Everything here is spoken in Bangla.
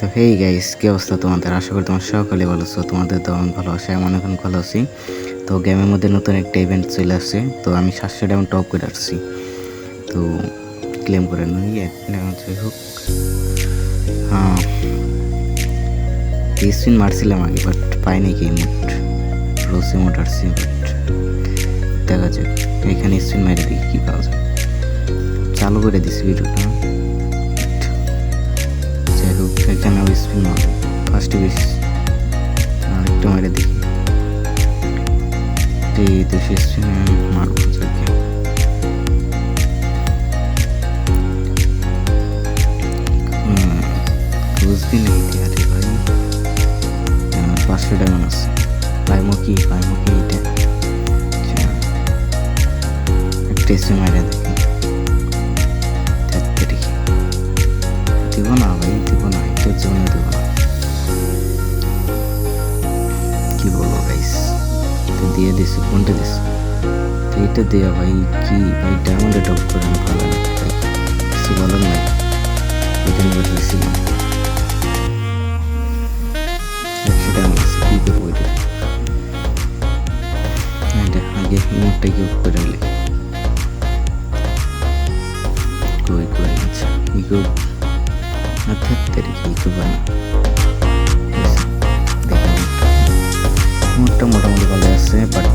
তো হেই গাইস কী অবস্থা তোমাদের? আশা করি তোমার সকলে ভালো আছো, তোমাদের তো আমি ভালো আছি আমি এখন ভালো আছি। তো গেমের মধ্যে নতুন একটা ইভেন্ট চলে আসছে, তো আমি সাতশো ডায়মন্ড টপ করে আসছি। তো ক্লেম করে নই যাই হোক। হ্যাঁ স্পিন মারছিলাম আগে বাট পাইনি কি মুট রোসি মোট আসছি বাট দেখা যাক, এখানে স্পিন মারি দেখি কী পাওয়া যায়। চালু করে দিছি ভিডিওটা এখানে আমি স্পিন মারবো ফার্স্টে বেশি একটু মেরে দেখি। দুশো স্পিন মারবো যাকে বুঝবি না আরে ভাই পাঁচশো ডায়মন্ড আছে পাইমো কি পাইমো কি এটা? আচ্ছা, একটা স্পিন মেরে দেখি। দিয়ে দিছি, কোনটা দিছি? তো এটা দেওয়া ভাই, কি ভাই ডায়মন্ডে টপ করে ভালো কিছু বলার নাই। আছে। কি করে sempre.